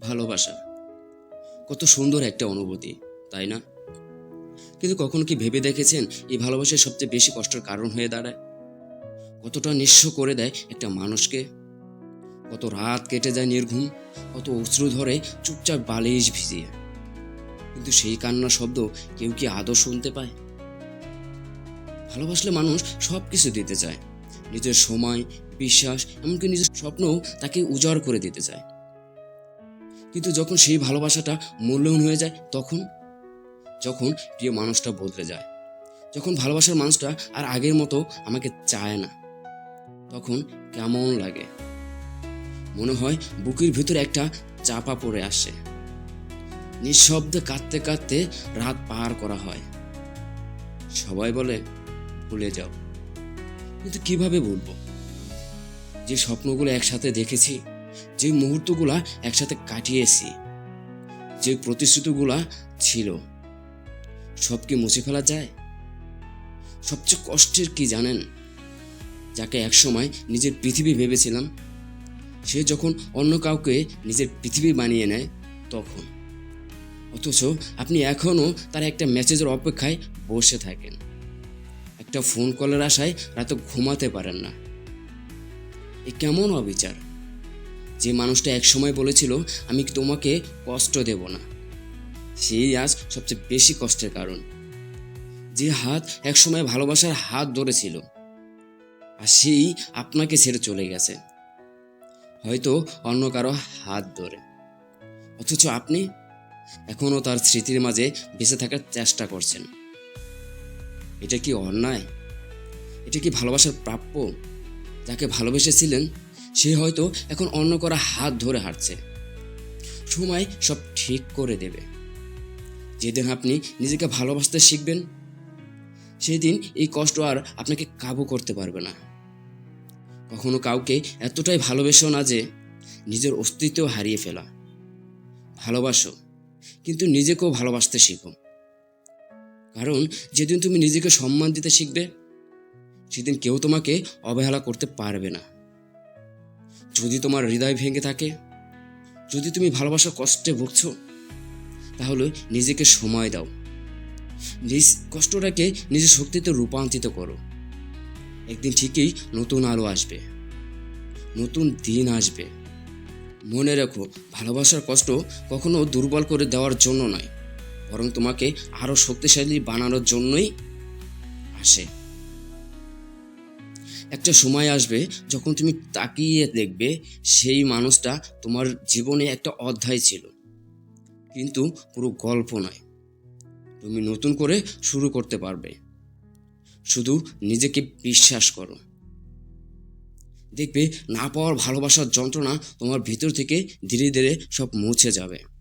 ভালোবাসা। কত সুন্দর একটা অনুভূতি, তাই না? কিন্তু কখনো কি ভেবে দেখেছেন, এই ভালোবাসায় সবচেয়ে বেশি কষ্টের কারণ হয়ে দাঁড়ায়? কতটা নিঃস্ব করে দেয় একটা মানুষকে। কত রাত কেটে যায় নির্ঘুম, কত অশ্রু ধরে চুপচাপ বালিশ ভিজিয়ে। কিন্তু সেই কান্নার শব্দ কেউ কি আদৌ শুনতে পায়? ভালোবাসলে মানুষ সব কিছু দিতে চায়। নিজের সময়, বিশ্বাস, এমনকি নিজের স্বপ্নও তাকে উজাড় করে দিতে চায়। কিন্তু যখন সেই ভালোবাসাটা মূল্যহীন হয়ে যায়, তখন, যখন প্রিয় মানুষটা বদলে যায়। যখন ভালোবাসার মানুষটা আর আগের মতো আমাকে চায় না, তখন কেমন লাগে? মনে হয় বুকের ভিতরে একটা চাপা পড়ে আসে। নিঃশব্দে কাঁদতে কাঁদতে রাত পার করা হয়। সবাই বলে, ভুলে যাও। কিন্তু কীভাবে বলব? যে স্বপ্নগুলো একসাথে দেখেছি যে মুহূর্তগুলা একসাথে কাটিয়েছি, যে প্রতিশ্রুতিগুলা ছিল, সব কি মুছে ফেলা যায়? সবচেয়ে কষ্টের কি জানেন? যাকে একসময় নিজের পৃথিবী ভেবেছিলাম, সে যখন অন্য কাউকে নিজের পৃথিবী বানিয়ে নেয়, তখন। অথচ আপনি এখনও তার একটা মেসেজের অপেক্ষায় বসে থাকেন। একটা ফোন কলের আশায় রাতে ঘুমাতে পারেন না। এ কেমন অবিচার? যে মানুষটা একসময় বলেছিল, আমি তোমাকে কষ্ট দেব না। সেই আজ সবচেয়ে বেশি কষ্টের কারণ। যে হাত একসময় ভালোবাসার হাত ধরেছিল, আর সেই আপনাকে ছেড়ে চলে গেছে। হয়তো অন্য কারও হাত ধরে। অথচ আপনি এখনও তার স্মৃতির মাঝে বেঁচে থাকার চেষ্টা করছেন। এটা কি অন্যায়? এটা কি ভালোবাসার প্রাপ্য? যাকে ভালোবেসেছিলেন সে হয়তো এখন অন্য করা হাত ধরে হাঁটছে। সময় সব ঠিক করে দেবে। যেদিন আপনি নিজেকে ভালোবাসতে শিখবেন সেই দিন এই কষ্ট আর আপনাকে কাবু করতে পারবে না। কখনো কাউকে এতটাই ভালোবেসো না যে নিজের অস্তিত্ব হারিয়ে ফেলা। ভালোবাসো, কিন্তু নিজেকেও ভালোবাসতে শিখো। কারণ যেদিন তুমি নিজেকে সম্মান দিতে শিখবে, সেদিন কেউ তোমাকে অবহেলা করতে পারবে না। যদি তোমার হৃদয় ভেঙে থাকে, যদি তুমি ভালোবাসার কষ্টে ভুগছো, তাহলে নিজেকে সময় দাও। নিজ কষ্টটাকে নিজের শক্তিতে রূপান্তরিত করো। একদিন ঠিকই নতুন আলো আসবে। নতুন দিন আসবে। মনে রাখো, ভালোবাসার কষ্ট কখনো দুর্বল করে দেওয়ার জন্য নয়, বরং তোমাকে আরও শক্তিশালী বানানোর জন্যই আসে। একটা সময় আসবে যখন তুমি তাকিয়ে দেখবে সেই মানুষটা তোমার জীবনে একটা অধ্যায় ছিল। কিন্তু পুরো গল্প নয়। তুমি নতুন করে শুরু করতে পারবে। শুধু নিজেকে বিশ্বাস করো। দেখবে না পাওয়ার ভালোবাসার যন্ত্রণা তোমার ভিতর থেকে ধীরে ধীরে সব মুছে যাবে।